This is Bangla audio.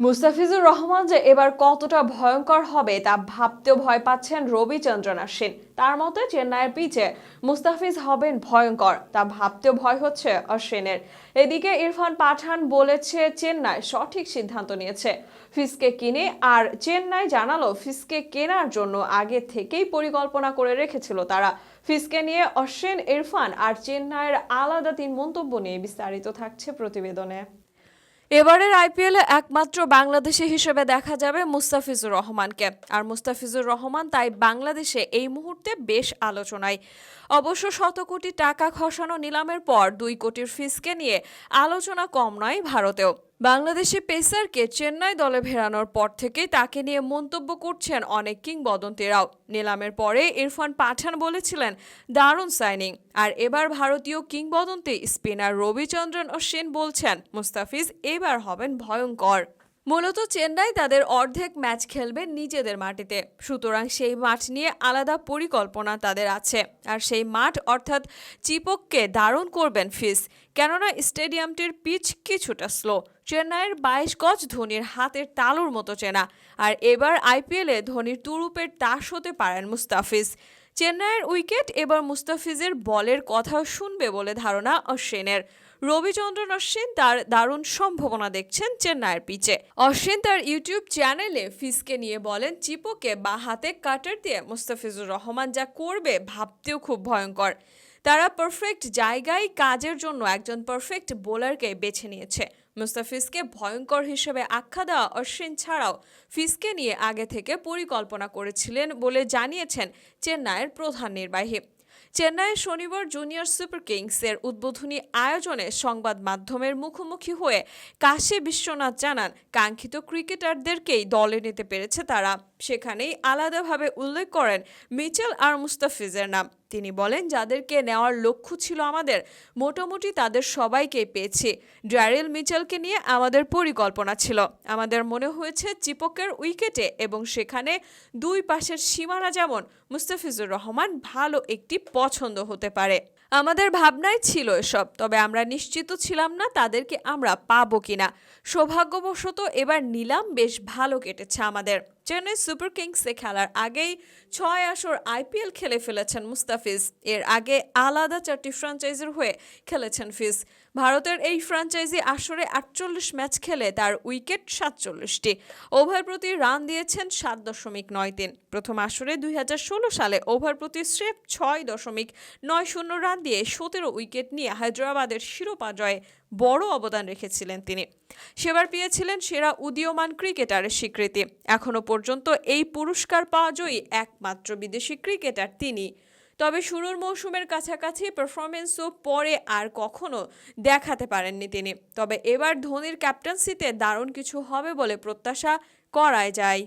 মুস্তাফিজুর রহমান যে এবার কতটা ভয়ঙ্কর হবে তা ভাবতেও ভয় পাচ্ছেন রবিচন্দ্রন অশ্বিন তার মতে চেন্নাইয়ের পিচে মুস্তাফিজ হবেন ভয়ঙ্কর, তা ভাবতেও ভয় হচ্ছে অশ্বিনের এদিকে ইরফান পাঠান বলেছে চেন্নাই সঠিক সিদ্ধান্ত নিয়েছে ফিসকে কিনে, আর চেন্নাই জানালো ফিসকে কেনার জন্য আগে থেকেই পরিকল্পনা করে রেখেছিল তারা। ফিসকে নিয়ে অশ্বিন, ইরফান আর চেন্নাইয়ের আলাদা তিন মন্তব্য নিয়ে বিস্তারিত থাকছে প্রতিবেদনে। এবারের আইপিএলে একমাত্র বাংলাদেশি হিসেবে দেখা যাবে মুস্তাফিজুর রহমানকে। আর মুস্তাফিজুর রহমান তাই বাংলাদেশে এই মুহূর্তে বেশ আলোচনায়। অবশ্য শত কোটি টাকা খসানো নিলামের পর দুই কোটির ফিসকে নিয়ে আলোচনা কম নয় ভারতেও। বাংলাদেশি পেসারকে চেন্নাই দলে ফেরানোর পর থেকেই তাকে নিয়ে মন্তব্য করছেন অনেক কিংবদন্তিরাও। নিলামের পরে ইরফান পাঠান বলেছিলেন, দারুণ সাইনিং। আর এবার ভারতীয় কিংবদন্তি স্পিনার রবিচন্দ্রন ও সেন বলছেন, মুস্তাফিজ, এবার হবেন ভয়ঙ্কর। মূলত চেন্নাই তাদের অর্ধেক ম্যাচ খেলবে নিজেদের মাটিতে। সুতরাং সেই মাঠ নিয়ে আলাদা পরিকল্পনা তাদের আছে। আর সেই মাঠ অর্থাৎ চিপককে দারুণ করবেন ফিস। কেননা স্টেডিয়ামটির পিচ কিছুটা স্লো। চেন্নাইয়ের বাইশ গজ ধোনির হাতের তালুর মতো চেনা। আর এবার আইপিএলে ধোনির তুরুপের তাস হতে পারেন মুস্তাফিজ। চেন্নাইয়ের উইকেট এবার মুস্তাফিজের বলের কথাও শুনবে বলে ধারণা অশ্বিনের। রবিচন্দ্রন অশ্বিন তার দারুণ সম্ভাবনা দেখছেন চেন্নাইয়ের পিচে। অশ্বিন তার ইউটিউব চ্যানেলে ফিসকে নিয়ে বলেন, চিপোকে বা হাতে কাটার দিয়ে মুস্তাফিজুর রহমান যা করবে ভাবতেও খুব ভয়ঙ্কর। তারা পারফেক্ট জায়গায় কাজের জন্য একজন পারফেক্ট বোলারকে বেছে নিয়েছে। মুস্তাফিজকে ভয়ঙ্কর হিসেবে আখ্যা দেওয়া অশ্বিন ছাড়াও ফিসকে নিয়ে আগে থেকে পরিকল্পনা করেছিলেন বলে জানিয়েছেন চেন্নাইয়ের প্রধান নির্বাহী। চেন্নাইয়ে শনিবার জুনিয়র সুপার কিংসের উদ্বোধনী আয়োজনে সংবাদ মাধ্যমের মুখোমুখি হয়ে কাশী বিশ্বনাথ জানান, কাঙ্ক্ষিত ক্রিকেটারদেরকেই দলে নিতে পেরেছে তারা। সেখানেই আলাদাভাবে উল্লেখ করেন মিচেল আর মুস্তাফিজের নাম। তিনি বলেন, যাদেরকে নেওয়ার লক্ষ্য ছিল আমাদের, মোটামুটি তাদের সবাইকে পেয়েছি। ড্যারিল মিচেলকে নিয়ে আমাদের পরিকল্পনা ছিল। আমাদের মনে হয়েছে চিপকের উইকেটে এবং সেখানে দুই পাশের সীমানা যেমন মুস্তাফিজুর রহমান ভালো একটি পছন্দ হতে পারে। আমাদের ভাবনাই ছিল এসব, তবে আমরা নিশ্চিত ছিলাম না তাদেরকে আমরা পাবো কিনা। সৌভাগ্যবশত এবার নিলাম, বেশ ভালো কেটেছে আমাদের। চেন্নাই সুপার কিংসে খেলার আগেই ছয় আসর আইপিএল খেলে ফেলেছেন মুস্তাফিজ। এর আগে আলাদা চারটি ফ্র্যাঞ্চাইজির হয়ে খেলেছেন ফিজ। ভারতের এই ফ্র্যাঞ্চাইজি আসরে আটচল্লিশ ম্যাচ খেলে তার উইকেট সাতচল্লিশটি। ওভার প্রতি রান দিয়েছেন সাত দশমিক নয় তিন। প্রথম আসরে দুই হাজার ষোলো সালে ওভার প্রতি স্রেফ ছয় দশমিক নয় শূন্য রান দিয়ে সতেরো উইকেট নিয়ে হায়দ্রাবাদের শিরোপা জয়ে বড় অবদান রেখেছিলেন তিনি। সেবার পেয়েছিলেন সেরা উদীয়মান ক্রিকেটারের স্বীকৃতি। এখনও পর্যন্ত এই পুরস্কার পাওয়া জয়ী একমাত্র বিদেশি ক্রিকেটার তিনি। তবে শুরুর মৌসুমের কাছাকাছি পারফরমেন্সও পরে আর কখনো দেখাতে পারেননি তিনি। তবে এবার ধোনির ক্যাপ্টেন্সিতে দারুণ কিছু হবে বলে প্রত্যাশা করায় যায়।